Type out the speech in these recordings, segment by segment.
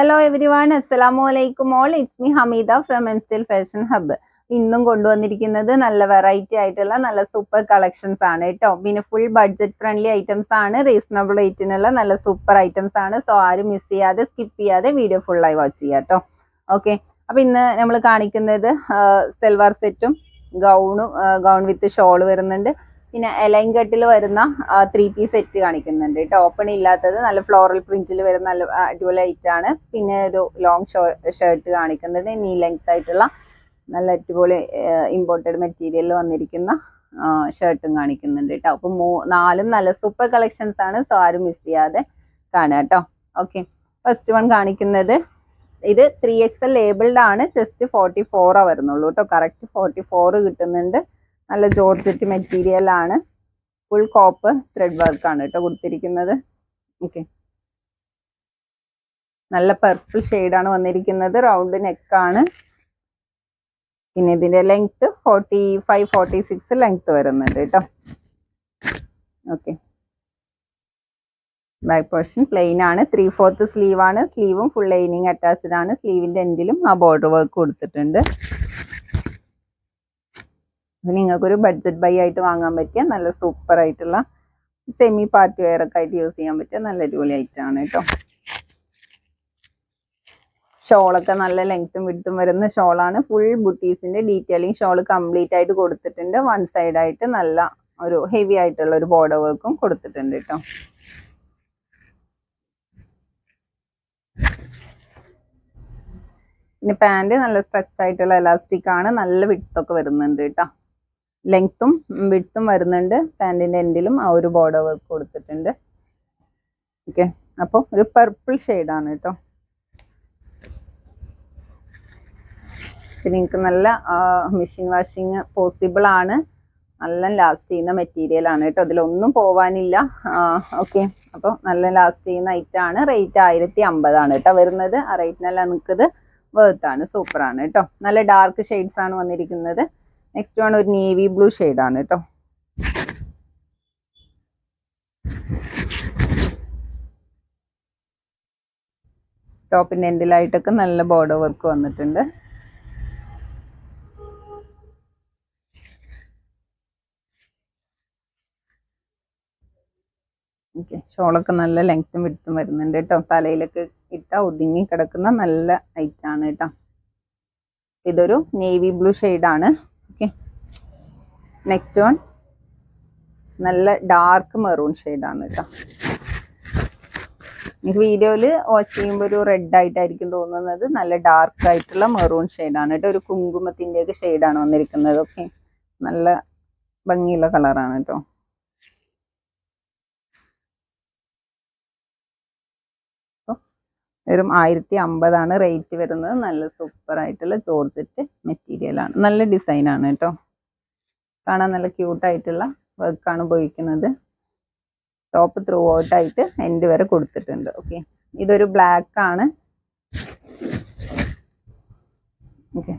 Hello every one അസ്സലാമു അലൈക്കും all it's me Hameeda from M style fashion hub ഇന്നും കൊണ്ടുവന്നിരിക്കുന്നത് നല്ല വെറൈറ്റി ആയിട്ടുള്ള നല്ല സൂപ്പർ കളക്ഷൻസ് ആണ് കേട്ടോ. പിന്നെ ഫുൾ ബഡ്ജറ്റ് ഫ്രണ്ട്ലി ഐറ്റംസ് ആണ്. റീസണബിൾ റേറ്റിനുള്ള നല്ല സൂപ്പർ ഐറ്റംസ് ആണ്. സോ ആരും മിസ് ചെയ്യാതെ സ്കിപ്പ് ചെയ്യാതെ വീഡിയോ ഫുള്ളായി വാച്ച് ചെയ്യുക കേട്ടോ. ഓക്കെ അപ്പം ഇന്ന് നമ്മൾ കാണിക്കുന്നത് സെൽവാർ സെറ്റും ഗൗണും ഗൗൺ വിത്ത് ഷോൾ വരുന്നുണ്ട്. പിന്നെ എലൈൻ കട്ടിൽ വരുന്ന ത്രീ പീസ് സെറ്റ് കാണിക്കുന്നുണ്ട് കേട്ടോ. ഓപ്പൺ ഇല്ലാത്തത് നല്ല ഫ്ലോറൽ പ്രിന്റിൽ വരുന്ന നല്ല അടിപൊളി ആണ്. പിന്നെ ഒരു ലോങ് ഷർട്ട് കാണിക്കുന്നുണ്ട്. നീ ലെങ്ത് ആയിട്ടുള്ള നല്ല അടിപൊളി ഇമ്പോർട്ടഡ് മെറ്റീരിയൽ വന്നിരിക്കുന്ന ഷർട്ടും കാണിക്കുന്നുണ്ട് കേട്ടോ. അപ്പൊ മൂ- നാലും നല്ല സൂപ്പർ കളക്ഷൻസ് ആണ്. സോ ആരും മിസ് ചെയ്യാതെ കാണുക കേട്ടോ. ഓക്കെ ഫസ്റ്റ് വൺ കാണിക്കുന്നത് ഇത് ത്രീ എക്സ് എൽ ലേബിൾഡ് ആണ്. ജസ്റ്റ് ഫോർട്ടി ഫോറാണ് വരുന്നുള്ളൂ കേട്ടോ. കറക്റ്റ് ഫോർട്ടി ഫോർ കിട്ടുന്നുണ്ട്. നല്ല ജോർജറ്റ് മെറ്റീരിയൽ ആണ്. ഫുൾ കോപ്പ് ത്രെഡ് വർക്ക് ആണ് കേട്ടോ കൊടുത്തിരിക്കുന്നത്. ഓക്കെ നല്ല പർപ്പിൾ ആണ് വന്നിരിക്കുന്നത്. റൗണ്ട് നെക്ക് ആണ്. പിന്നെ ഇതിന്റെ length forty five forty six length വരുന്നുണ്ട് കേട്ടോ ഓക്കെ ബാക്ക് പോർഷൻ പ്ലെയിൻ ആണ്. ത്രീ ഫോർത്ത് സ്ലീവ് ആണ് സ്ലീവും ഫുൾ ലൈനിങ് അറ്റാച്ച്ഡ് ആണ്. സ്ലീവിന്റെ എൻഡിലും ആ ബോർഡർ വർക്ക് കൊടുത്തിട്ടുണ്ട്. നിങ്ങൾക്കൊരു ബഡ്ജറ്റ് ബൈ ആയിട്ട് വാങ്ങാൻ പറ്റിയ നല്ല സൂപ്പർ ആയിട്ടുള്ള സെമി പാർട്ടി വെയർ ഒക്കെ ആയിട്ട് യൂസ് ചെയ്യാൻ പറ്റിയ നല്ല അടിപൊളി ഐറ്റം ആണ് കേട്ടോ. ഷോളൊക്കെ നല്ല ലെങ്ത്തും വിടുത്തും വരുന്ന ഷോളാണ് ഫുൾ ബുട്ടീസിന്റെ ഡീറ്റെയിലിംഗ് ഷോൾ കംപ്ലീറ്റ് ആയിട്ട് കൊടുത്തിട്ടുണ്ട്. വൺ സൈഡ് ആയിട്ട് നല്ല ഒരു ഹെവി ആയിട്ടുള്ള ഒരു ബോർഡർ വർക്കും കൊടുത്തിട്ടുണ്ട് കേട്ടോ. പിന്നെ പാന്റ് നല്ല സ്ട്രെച്ച് ആയിട്ടുള്ള എലാസ്റ്റിക് ആണ്. നല്ല വിട്ടൊക്കെ വരുന്നുണ്ട് കേട്ടോ. ലെങ്ത്തും വിട്ടും വരുന്നുണ്ട്. പാന്റിന്റെ എൻഡിലും ആ ഒരു ബോർഡർ വർക്ക് കൊടുത്തിട്ടുണ്ട്. ഓക്കെ അപ്പോൾ ഒരു പർപ്പിൾ ആണ് കേട്ടോ നിങ്ങൾക്ക് നല്ല മെഷീൻ വാഷിങ് പോസിബിൾ ആണ്. നല്ല ലാസ്റ്റ് ചെയ്യുന്ന മെറ്റീരിയൽ ആണ് കേട്ടോ അതിലൊന്നും പോവാനില്ല. ഓക്കെ അപ്പോൾ നല്ല ലാസ്റ്റ് ചെയ്യുന്ന ഐറ്റം ആണ്. റേറ്റ് ആയിരത്തി അമ്പതാണ് കേട്ടോ വരുന്നത്. ആ റേറ്റിനെല്ലാം നിൽക്കുന്നത് വേർത്താണ് സൂപ്പറാണ് കേട്ടോ നല്ല ഡാർക്ക് ഷെയ്ഡ്സ് ആണ് വന്നിരിക്കുന്നത്. നെക്സ്റ്റ് വൺ ഒരു നേവി ബ്ലൂ ആണ് കേട്ടോ ടോപ്പിന്റെ എൻഡിലായിട്ടൊക്കെ നല്ല ബോർഡർ വർക്ക് വന്നിട്ടുണ്ട്. ഓക്കെ ഷോളൊക്കെ നല്ല ലെങ്ത്തും വിടുത്തും വരുന്നുണ്ട് കേട്ടോ തലയിലൊക്കെ ഇട്ട ഒതുങ്ങി കിടക്കുന്ന നല്ല ഐറ്റാണ് കേട്ടോ ഇതൊരു നേവി ബ്ലൂ ആണ്. നെക്സ്റ്റ് വൺ നല്ല ഡാർക്ക് മെറൂൺ ആണ് കേട്ടോ നിങ്ങൾക്ക് വീഡിയോയിൽ വാച്ച് ചെയ്യുമ്പോൾ ഒരു റെഡ് ആയിട്ടായിരിക്കും തോന്നുന്നത്. നല്ല ഡാർക്ക് ആയിട്ടുള്ള മെറൂൺ ആണ് കേട്ടോ ഒരു കുങ്കുമത്തിന്റെ ഒക്കെ ഷെയ്ഡാണ് വന്നിരിക്കുന്നത്. ഓക്കെ നല്ല ഭംഗിയുള്ള കളറാണ് കേട്ടോ വെറും ആയിരത്തി അമ്പതാണ് റേറ്റ് വരുന്നത്. നല്ല സൂപ്പർ ആയിട്ടുള്ള ജോർജറ്റ് മെറ്റീരിയൽ ആണ്. നല്ല ഡിസൈനാണ് കേട്ടോ കാണാൻ നല്ല ക്യൂട്ടായിട്ടുള്ള വർക്കാണ് ഉപയോഗിക്കുന്നത്. ടോപ്പ് ത്രൂ ഔട്ട് ആയിട്ട് എൻഡ് വരെ കൊടുത്തിട്ടുണ്ട്. ഓക്കെ ഇതൊരു ബ്ലാക്ക് ആണ്. ഓക്കെ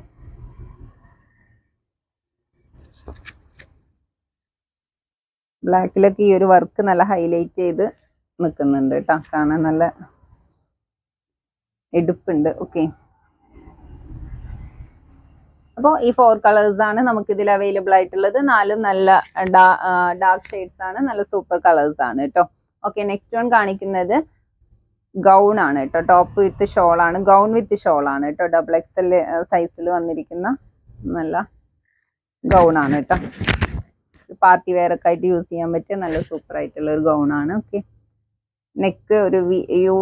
ബ്ലാക്കിലൊക്കെ ഈ ഒരു വർക്ക് നല്ല ഹൈലൈറ്റ് ചെയ്ത് നിൽക്കുന്നുണ്ട് കേട്ടോ. കാണാൻ നല്ല എടുപ്പുണ്ട്. ഓക്കെ അപ്പോൾ ഈ ഫോർ കളേഴ്സ് ആണ് നമുക്ക് ഇതിൽ അവൈലബിൾ ആയിട്ടുള്ളത്. നാലും നല്ല ഡാർക്ക് ഷെയ്ഡ്സ് ആണ്. നല്ല സൂപ്പർ കളേഴ്സ് ആണ് കേട്ടോ ഓക്കെ നെക്സ്റ്റ് വൺ കാണിക്കുന്നത് ഗൗൺ ആണ് കേട്ടോ ടോപ്പ് വിത്ത് ഷോൾ ആണ്. ഗൗൺ വിത്ത് ഷോൾ ആണ് കേട്ടോ ഡബിൾ എക്സൽ സൈസിൽ വന്നിരിക്കുന്ന നല്ല ഗൗൺ ആണ് കേട്ടോ പാർട്ടി വെയർ ഒക്കെ ആയിട്ട് യൂസ് ചെയ്യാൻ പറ്റിയ നല്ല സൂപ്പർ ആയിട്ടുള്ള ഒരു ഗൗൺ ആണ്. ഓക്കെ നെക്ക് ഒരു യു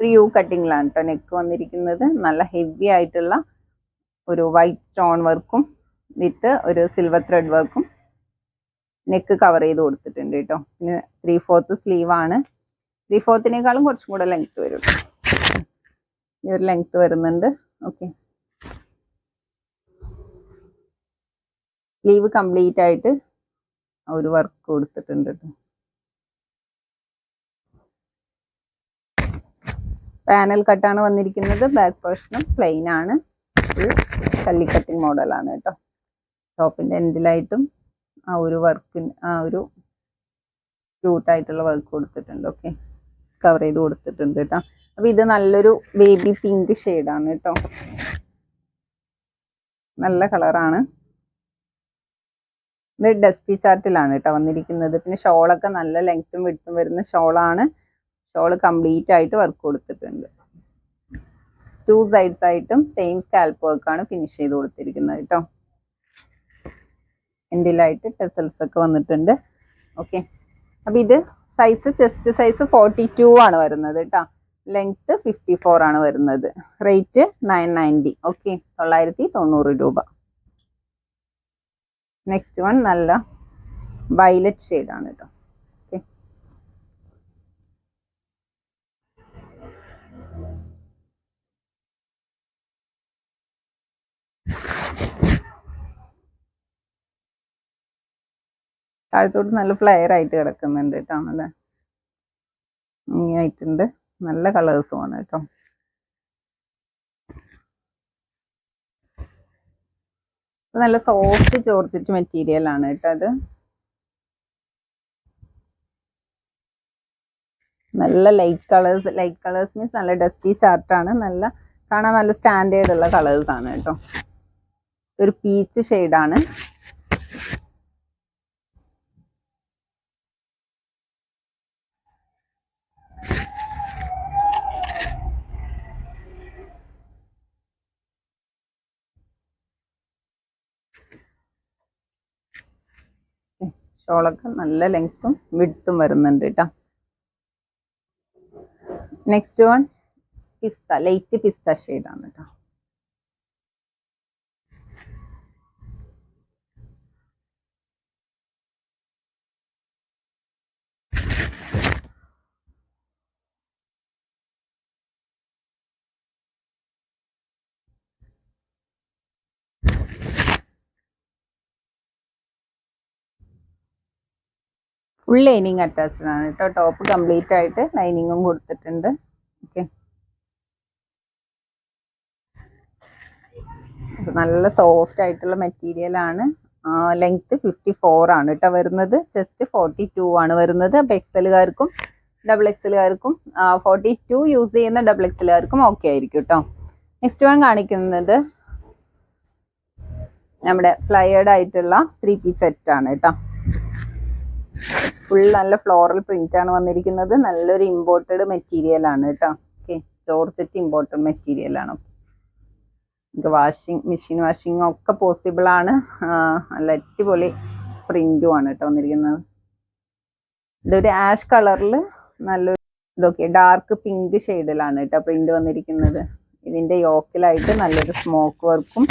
ഒരു യു കട്ടിങ്ങിലാണ് കേട്ടോ നെക്ക് വന്നിരിക്കുന്നത്. നല്ല ഹെവി ആയിട്ടുള്ള ഒരു വൈറ്റ് സ്റ്റോൺ വർക്കും വിത്ത് ഒരു സിൽവർ ത്രെഡ് വർക്കും നെക്ക് കവർ ചെയ്ത് കൊടുത്തിട്ടുണ്ട് കേട്ടോ പിന്നെ ത്രീ ഫോർത്ത് സ്ലീവ് ആണ്. ത്രീ ഫോർത്തിനേക്കാളും കുറച്ചും കൂടെ ലെങ്ത് വരും ഈ ഒരു ലെങ്ത് വരുന്നുണ്ട്. ഓക്കെ സ്ലീവ് കംപ്ലീറ്റ് ആയിട്ട് ഒരു വർക്ക് കൊടുത്തിട്ടുണ്ട് കേട്ടോ പാനൽ കട്ടാണ് വന്നിരിക്കുന്നത്. ബാക്ക് പോർഷനും പ്ലെയിൻ ആണ്. ഒരു കല്ലി മോഡലാണ് കേട്ടോ. ടോപ്പിന്റെ എൻഡിലായിട്ടും ആ ഒരു വർക്കിന് ആ ഒരു ക്യൂട്ടായിട്ടുള്ള വർക്ക് കൊടുത്തിട്ടുണ്ട് ഓക്കെ കവർ ചെയ്ത് കൊടുത്തിട്ടുണ്ട് കേട്ടോ. അപ്പം ഇത് നല്ലൊരു ബേബി പിങ്ക് ഷെയ്ഡാണ് കേട്ടോ. നല്ല കളറാണ് ഇത് ഡസ്റ്റി ചാർട്ടിലാണ് കേട്ടോ വന്നിരിക്കുന്നത്. പിന്നെ ഷോളൊക്കെ നല്ല ലെങ്ത്തും വിടുത്തും വരുന്ന ഷോളാണ് ഷോൾ കംപ്ലീറ്റ് ആയിട്ട് വർക്ക് കൊടുത്തിട്ടുണ്ട്. ടു സൈഡ്സ് ആയിട്ടും സെയിം സ്കാൽപ്പ് വർക്ക് ആണ് ഫിനിഷ് ചെയ്ത് കൊടുത്തിരിക്കുന്നത് കേട്ടോ. എൻഡിലായിട്ട് ടെസൽസ് ഒക്കെ വന്നിട്ടുണ്ട്. ഓക്കെ അപ്പൊ ഇത് size chest size forty two ആണ് വരുന്നത് കേട്ടോ. ലെങ്ത് ഫിഫ്റ്റി ഫോർ ആണ് വരുന്നത്. റേറ്റ് നയൻ നയന്റി ഓക്കെ തൊള്ളായിരത്തി തൊണ്ണൂറ് രൂപ. നെക്സ്റ്റ് വൺ നല്ല വയലറ്റ് ഷെയ്ഡാണ് കേട്ടോ. താഴത്തോട്ട് നല്ല ഫ്ലെയർ ആയിട്ട് കിടക്കുന്നുണ്ട് കേട്ടോ നല്ല ഭംഗിയായിട്ടുണ്ട് നല്ല കളേഴ്സുമാണ് കേട്ടോ. നല്ല സോഫ്റ്റ് ചോർത്തിട്ട് മെറ്റീരിയൽ ആണ് കേട്ടോ അത്. നല്ല light colours light colours means നല്ല ഡസ്റ്റി ചാർട്ടാണ് നല്ല കാണാൻ നല്ല സ്റ്റാൻഡേർഡ് ഉള്ള കളേഴ്സ് ആണ് കേട്ടോ. ഒരു പീച്ച് ഷെയ്ഡാണ് ഷോളൊക്കെ നല്ല ലെങ്ത്തും വിടുത്തും വരുന്നുണ്ട് കേട്ടോ next one pista light pista ഷെയ്ഡാണ് കേട്ടോ ഫുൾ ലൈനിങ് അറ്റാച്ച്ഡ് ആണ് കേട്ടോ. ടോപ്പ് കംപ്ലീറ്റ് ആയിട്ട് ലൈനിങ്ങും കൊടുത്തിട്ടുണ്ട്. ഓക്കെ നല്ല സോഫ്റ്റ് ആയിട്ടുള്ള മെറ്റീരിയൽ ആണ്. ലെങ്ത് ഫിഫ്റ്റി ഫോർ ആണ് കേട്ടോ വരുന്നത്. ജസ്റ്റ് ഫോർട്ടി ടു ആണ് വരുന്നത്. അപ്പൊ എക്സലുകാർക്കും ഡബിൾ എക്സലുകാർക്കും ഫോർട്ടി ടു യൂസ് ചെയ്യുന്ന ഡബിൾ എക്സലുകാർക്കും ഓക്കെ ആയിരിക്കും കേട്ടോ. നെക്സ്റ്റ് വൺ കാണിക്കുന്നത് നമ്മുടെ ഫ്ലയേർഡ് ആയിട്ടുള്ള ത്രീ പീസ് സെറ്റ് ആണ് കേട്ടോ. ഫുൾ നല്ല ഫ്ലോറൽ പ്രിന്റ് ആണ് വന്നിരിക്കുന്നത്. നല്ലൊരു ഇമ്പോർട്ടഡ് മെറ്റീരിയൽ ആണ് കേട്ടോ. ഓക്കെ ജോർജറ്റ് ഇമ്പോർട്ടഡ് മെറ്റീരിയൽ ആണ്. നമുക്ക് വാഷിംഗ് മെഷീൻ വാഷിംഗ് ഒക്കെ പോസിബിൾ ആണ്. നല്ല അടിപൊളി പ്രിന്റും ആണ് കേട്ടോ വന്നിരിക്കുന്നത്. ഇതൊരു ആഷ് കളറിൽ നല്ലൊരു ഇതൊക്കെ ഡാർക്ക് പിങ്ക് ഷെയ്ഡിലാണ് കേട്ടോ പ്രിന്റ് വന്നിരിക്കുന്നത്. ഇതിന്റെ യോക്കിലായിട്ട് നല്ലൊരു സ്മോക്ക് വർക്കും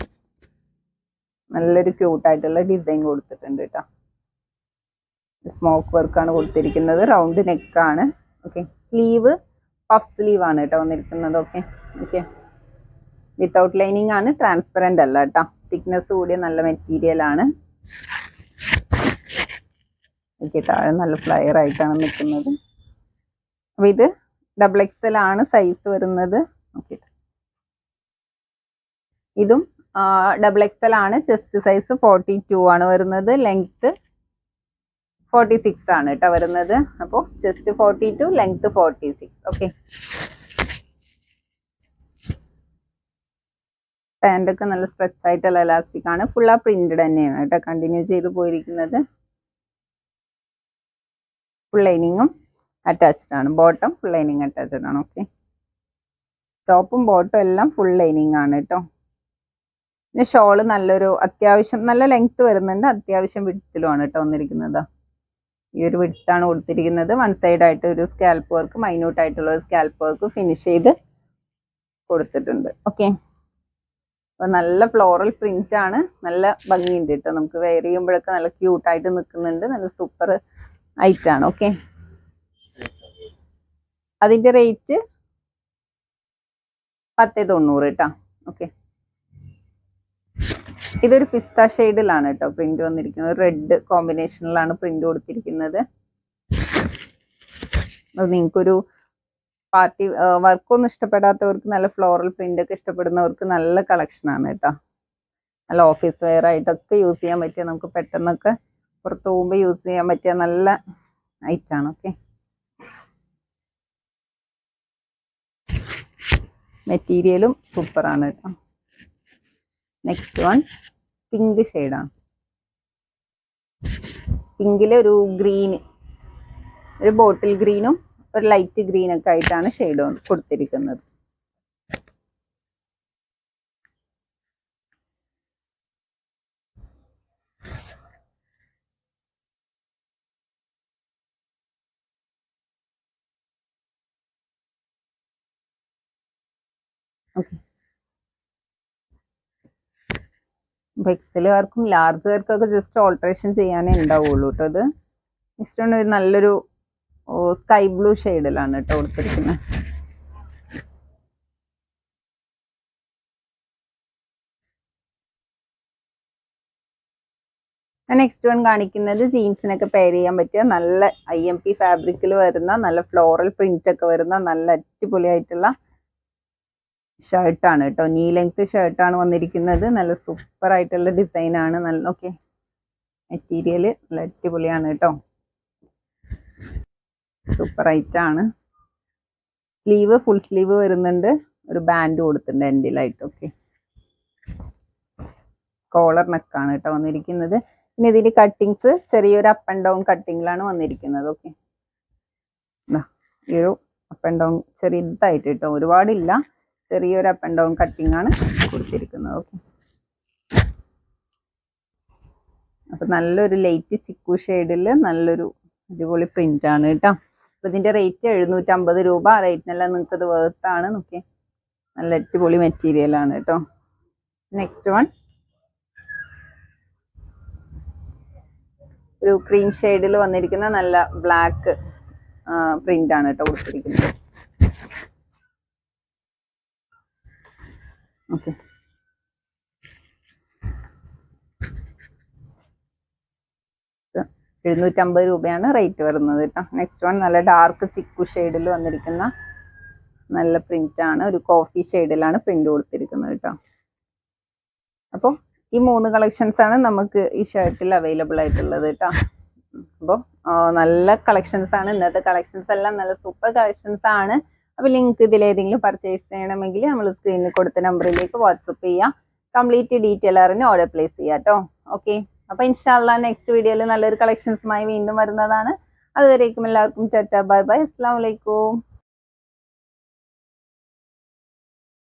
നല്ലൊരു ക്യൂട്ടായിട്ടുള്ള ഡിസൈൻ കൊടുത്തിട്ടുണ്ട് കേട്ടോ. സ്മോക്ക് വർക്കാണ് കൊടുത്തിരിക്കുന്നത്. റൗണ്ട് നെക്കാണ് ഓക്കെ സ്ലീവ് പഫ് സ്ലീവ് ആണ് കേട്ടോ വന്നിരിക്കുന്നത്. ഓക്കെ ഓക്കെ വിത്തൗട്ട് ലൈനിങ് ആണ്. ട്രാൻസ്പെറന്റ് അല്ല കേട്ടോ. തിക്നെസ് കൂടിയ നല്ല മെറ്റീരിയൽ ആണ്. ഓക്കെ താഴെ നല്ല ഫ്ലയർ ആയിട്ടാണ് നിൽക്കുന്നത്. അപ്പം ഇത് ഡബിൾ എക്സ് എൽ ആണ് സൈസ് വരുന്നത്. ഓക്കെ ഇതും ഡബിൾ എക്സ് എൽ ആണ്. ചെസ്റ്റ് സൈസ് ഫോർട്ടി ടു ആണ് വരുന്നത്. ലെങ്ത് ഫോർട്ടി സിക്സ് ആണ് കേട്ടോ വരുന്നത്. അപ്പോൾ chest forty two length forty six okay പാന്റൊക്കെ നല്ല സ്ട്രെച്ച് ആയിട്ടുള്ള എലാസ്റ്റിക് ആണ്. ഫുൾ ആ പ്രിന്റഡ് തന്നെയാണ് കേട്ടോ കണ്ടിന്യൂ ചെയ്ത് പോയിരിക്കുന്നത്. ഫുൾ ലൈനിങ്ങും അറ്റാച്ച്ഡ് ആണ്. ബോട്ടം ഫുൾ ലൈനിങ് അറ്റാച്ച്ഡ് ആണ്. ഓക്കെ ടോപ്പും ബോട്ടും എല്ലാം ഫുൾ ലൈനിങ് ആണ് കേട്ടോ. പിന്നെ ഷോൾ നല്ലൊരു അത്യാവശ്യം നല്ല ലെങ്ത് വരുന്നുണ്ട്. അത്യാവശ്യം വിടുത്തിലുമാണ് കേട്ടോ വന്നിരിക്കുന്നത്. ഈ ഒരു വിട്ടാണ് കൊടുത്തിരിക്കുന്നത്. വൺ സൈഡ് ആയിട്ട് ഒരു സ്കാൽപ്പ് വർക്ക് മൈന്യൂട്ട് ആയിട്ടുള്ള ഒരു സ്കാൽപ്പ് വർക്ക് ഫിനിഷ് ചെയ്ത് കൊടുത്തിട്ടുണ്ട്. ഓക്കെ അപ്പൊ നല്ല ഫ്ലോറൽ പ്രിന്റ് ആണ്. നല്ല ഭംഗിയുണ്ട് കേട്ടോ നമുക്ക് വെയർ ചെയ്യുമ്പോഴൊക്കെ നല്ല ക്യൂട്ടായിട്ട് നിൽക്കുന്നുണ്ട് നല്ല സൂപ്പർ ഐറ്റാണ് ഓക്കെ അതിന്റെ റേറ്റ് പത്ത് തൊണ്ണൂറ് കേട്ടോ ഓക്കെ ഇതൊരു പിസ്ത ഷെയ്ഡിലാണ് കേട്ടോ പ്രിന്റ് വന്നിരിക്കുന്നത്. റെഡ് കോമ്പിനേഷനിലാണ് പ്രിന്റ് കൊടുത്തിരിക്കുന്നത്. നിങ്ങൾക്കൊരു പാർട്ടി വർക്കൊന്നും ഇഷ്ടപ്പെടാത്തവർക്ക് നല്ല ഫ്ലോറൽ പ്രിന്റ് ഒക്കെ ഇഷ്ടപ്പെടുന്നവർക്ക് നല്ല കളക്ഷനാണ് കേട്ടോ. നല്ല ഓഫീസ് വെയർ ആയിട്ടൊക്കെ യൂസ് ചെയ്യാൻ പറ്റിയ നമുക്ക് പെട്ടെന്നൊക്കെ പുറത്ത് പോകുമ്പോൾ യൂസ് ചെയ്യാൻ പറ്റിയ നല്ല ഐറ്റാണ് ഓക്കെ മെറ്റീരിയലും സൂപ്പറാണ് കേട്ടോ. നെക്സ്റ്റ് വൺ പിങ്ക് ഷെയ്ഡാണ് പിങ്കിൽ ഒരു ഗ്രീൻ ഒരു ബോട്ടിൽ ഗ്രീനും ഒരു ലൈറ്റ് ഗ്രീനൊക്കെ ആയിട്ടാണ് ഷെയ്ഡ് കൊടുത്തിരിക്കുന്നത്. ഓക്കെ എക്സലുകാർക്കും ലാർജുകാർക്കൊക്കെ ജസ്റ്റ് ഓൾട്രേഷൻ ചെയ്യാനേ ഉണ്ടാവുള്ളൂ കേട്ടോ ഇത് നെക്സ്റ്റ് ആണ് ഒരു നല്ലൊരു സ്കൈ ബ്ലൂ ഷെയ്ഡിലാണ് കേട്ടോ കൊടുത്തിരിക്കുന്നത് നെക്സ്റ്റ് വൺ കാണിക്കുന്നത് ജീൻസിനൊക്കെ പെയർ ചെയ്യാൻ പറ്റിയ നല്ല ഐ എം പി ഫാബ്രിക്കിൽ വരുന്ന നല്ല ഫ്ലോറൽ പ്രിന്റ് ഒക്കെ വരുന്ന നല്ല അടിപൊളിയായിട്ടുള്ള ഷർട്ടാണ് കേട്ടോ. നീ ലെങ്ത് ഷർട്ടാണ് വന്നിരിക്കുന്നത്. നല്ല സൂപ്പർ ആയിട്ടുള്ള ഡിസൈൻ ആണ്. നല്ല ഓക്കെ മെറ്റീരിയൽ നല്ല അടിപൊളിയാണ് കേട്ടോ. സൂപ്പർ ആണ് സ്ലീവ് ഫുൾ സ്ലീവ് വരുന്നുണ്ട്. ഒരു ബാൻഡ് കൊടുത്തിട്ടുണ്ട് എൻഡിലായിട്ട് ഓക്കെ കോളർ നെക്കാണ് കേട്ടോ വന്നിരിക്കുന്നത്. പിന്നെ ഇതിന് കട്ടിങ്സ് ചെറിയൊരു അപ്പ് ആൻഡ് ഡൗൺ കട്ടിങ്ങിലാണ് വന്നിരിക്കുന്നത്. ഓക്കെ ഈ ഒരു അപ്പ് ആൻഡ് ഡൗൺ ചെറിയതായിട്ട് കേട്ടോ. ഒരുപാടില്ല. ചെറിയൊരു അപ്പ് ആൻഡ് ഡൗൺ കട്ടിംഗ് ആണ് കൊടുത്തിരിക്കുന്നത്. ഓക്കെ അപ്പൊ നല്ലൊരു ലൈറ്റ് ചിക്കു ഷെയ്ഡിൽ നല്ലൊരു അടിപൊളി പ്രിന്റ് ആണ് കേട്ടോ. അപ്പൊ ഇതിന്റെ റേറ്റ് എഴുന്നൂറ്റമ്പത് രൂപ. റേറ്റിനെല്ലാം നിങ്ങൾക്ക് ഇത് ആണ്. നോക്കി നല്ല അടിപൊളി മെറ്റീരിയൽ ആണ് കേട്ടോ. നെക്സ്റ്റ് വൺ ഒരു ക്രീം ഷെയ്ഡിൽ വന്നിരിക്കുന്ന നല്ല ബ്ലാക്ക് പ്രിന്റ് ആണ് കേട്ടോ കൊടുത്തിരിക്കുന്നത്. ഓക്കെ. എഴുന്നൂറ്റമ്പത് രൂപയാണ് റേറ്റ് വരുന്നത് കേട്ടോ. നെക്സ്റ്റ് വൺ നല്ല ഡാർക്ക് ചിക്കു ഷെയ്ഡിൽ വന്നിരിക്കുന്ന നല്ല പ്രിന്റ് ആണ്. ഒരു കോഫി ഷെയ്ഡിലാണ് പ്രിന്റ് കൊടുത്തിരിക്കുന്നത് കേട്ടോ. അപ്പോൾ ഈ മൂന്ന് കളക്ഷൻസ് ആണ് നമുക്ക് ഈ ഷർട്ടിൽ അവൈലബിൾ ആയിട്ടുള്ളത് കേട്ടോ. അപ്പോൾ നല്ല കളക്ഷൻസ് ആണ്. ഇന്നത്തെ കളക്ഷൻസ് എല്ലാം നല്ല സൂപ്പർ കളക്ഷൻസ് ആണ്. അപ്പോൾ ലിങ്ക് ഇതിലേതെങ്കിലും പർച്ചേസ് ചെയ്യണമെങ്കിൽ നമ്മൾ സ്ക്രീനിൽ കൊടുത്ത നമ്പറിലേക്ക് വാട്സപ്പ് ചെയ്യാം. കംപ്ലീറ്റ് ഡീറ്റെയിലറിന് ഓർഡർ പ്ലേസ് ചെയ്യാം കേട്ടോ ഓക്കെ അപ്പോൾ ഇൻഷാല്ല നെക്സ്റ്റ് വീഡിയോയിൽ നല്ലൊരു കളക്ഷൻസുമായി വീണ്ടും വരുന്നതാണ്. അതുവരേക്കും എല്ലാവർക്കും ചറ്റ ബൈ ബൈ അസ്സാം വലൈക്കും